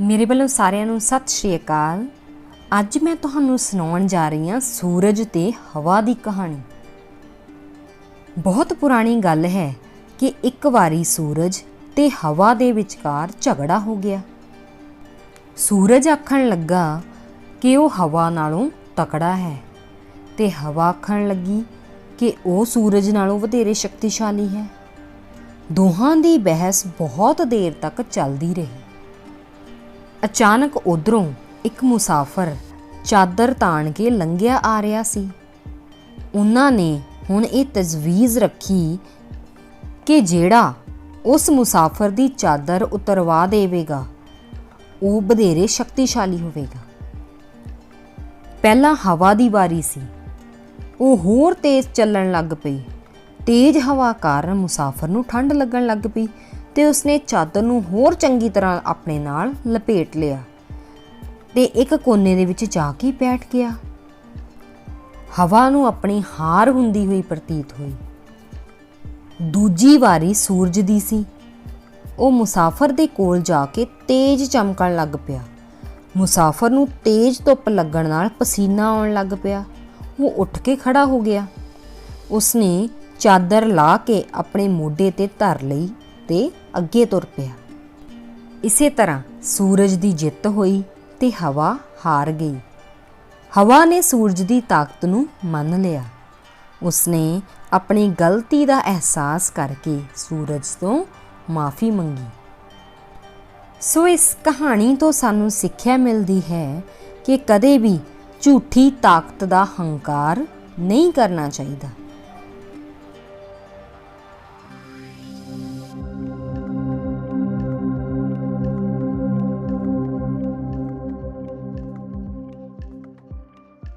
ਮੇਰੇ ਵੱਲੋਂ ਸਾਰਿਆਂ ਨੂੰ ਸਤਿ ਸ਼੍ਰੀ ਅਕਾਲ। ਅੱਜ ਮੈਂ ਤੁਹਾਨੂੰ ਸੁਣਾਉਣ ਜਾ ਰਹੀ ਹਾਂ ਸੂਰਜ ਤੇ ਹਵਾ ਦੀ ਕਹਾਣੀ। ਬਹੁਤ ਪੁਰਾਣੀ ਗੱਲ ਹੈ ਕਿ ਇੱਕ ਵਾਰੀ ਸੂਰਜ ਤੇ ਹਵਾ ਦੇ ਵਿਚਕਾਰ ਝਗੜਾ ਹੋ ਗਿਆ। ਸੂਰਜ ਆਖਣ ਲੱਗਾ ਕਿ ਉਹ ਹਵਾ ਨਾਲੋਂ ਤਕੜਾ ਹੈ ਤੇ ਹਵਾ ਆਖਣ ਲੱਗੀ ਕਿ ਉਹ ਸੂਰਜ ਨਾਲੋਂ ਵਧੇਰੇ ਸ਼ਕਤੀਸ਼ਾਲੀ ਹੈ। ਦੋਹਾਂ ਦੀ ਬਹਿਸ ਬਹੁਤ ਦੇਰ ਤੱਕ ਚੱਲਦੀ ਰਹੀ। ਅਚਾਨਕ ਉਧਰੋਂ ਇੱਕ ਮੁਸਾਫਰ ਚਾਦਰ ਤਾਣ ਕੇ ਲੰਘਿਆ ਆ ਰਿਹਾ ਸੀ। ਉਹਨਾਂ ਨੇ ਹੁਣ ਇਹ ਤਜਵੀਜ਼ ਰੱਖੀ ਕਿ ਜਿਹੜਾ ਉਸ ਮੁਸਾਫਰ ਦੀ ਚਾਦਰ ਉਤਰਵਾ ਦੇਵੇਗਾ, ਉਹ ਵਧੇਰੇ ਸ਼ਕਤੀਸ਼ਾਲੀ ਹੋਵੇਗਾ। ਪਹਿਲਾਂ ਹਵਾ ਦੀ ਵਾਰੀ ਸੀ। ਉਹ ਹੋਰ ਤੇਜ਼ ਚੱਲਣ ਲੱਗ ਪਈ। ਤੇਜ਼ ਹਵਾ ਕਾਰਨ ਮੁਸਾਫਰ ਨੂੰ ਠੰਡ ਲੱਗਣ ਲੱਗ ਪਈ। ਤੇ ਉਸਨੇ ਚਾਦਰ ਨੂੰ ਹੋਰ ਚੰਗੀ ਤਰ੍ਹਾਂ ਆਪਣੇ ਨਾਲ ਲਪੇਟ ਲਿਆ ਤੇ ਇੱਕ ਕੋਨੇ ਦੇ ਵਿੱਚ ਜਾ ਕੇ ਬੈਠ ਗਿਆ। ਹਵਾ ਨੂੰ ਆਪਣੀ ਹਾਰ ਹੁੰਦੀ ਹੋਈ ਪ੍ਰਤੀਤ ਹੋਈ। ਦੂਜੀ ਵਾਰੀ ਸੂਰਜ ਦੀ ਸੀ। ਉਹ ਮੁਸਾਫਰ ਦੇ ਕੋਲ ਜਾ ਕੇ ਤੇਜ਼ ਚਮਕਣ ਲੱਗ ਪਿਆ। ਮੁਸਾਫਰ ਨੂੰ ਤੇਜ਼ ਧੁੱਪ ਲੱਗਣ ਨਾਲ ਪਸੀਨਾ ਆਉਣ ਲੱਗ ਪਿਆ। ਉਹ ਉੱਠ ਕੇ ਖੜਾ ਹੋ ਗਿਆ। ਉਸਨੇ ਚਾਦਰ ਲਾ ਕੇ ਆਪਣੇ ਮੋਢੇ ਤੇ ਧਰ ਲਈ। ਤੇ ਅੱਗੇ ਤੁਰ ਪਿਆ। ਇਸੇ ਤਰ੍ਹਾਂ ਸੂਰਜ ਦੀ ਜਿੱਤ ਹੋਈ ਤੇ ਹਵਾ ਹਾਰ ਗਈ। ਹਵਾ ਨੇ ਸੂਰਜ ਦੀ ਤਾਕਤ ਨੂੰ ਮੰਨ ਲਿਆ। ਉਸਨੇ ਆਪਣੀ ਗਲਤੀ ਦਾ ਅਹਿਸਾਸ ਕਰਕੇ ਸੂਰਜ ਤੋਂ ਮਾਫੀ ਮੰਗੀ। ਸੋ ਇਸ ਕਹਾਣੀ ਤੋਂ ਸਾਨੂੰ ਸਿੱਖਿਆ ਮਿਲਦੀ ਹੈ ਕਿ ਕਦੇ ਵੀ ਝੂਠੀ ਤਾਕਤ ਦਾ ਹੰਕਾਰ ਨਹੀਂ ਕਰਨਾ ਚਾਹੀਦਾ।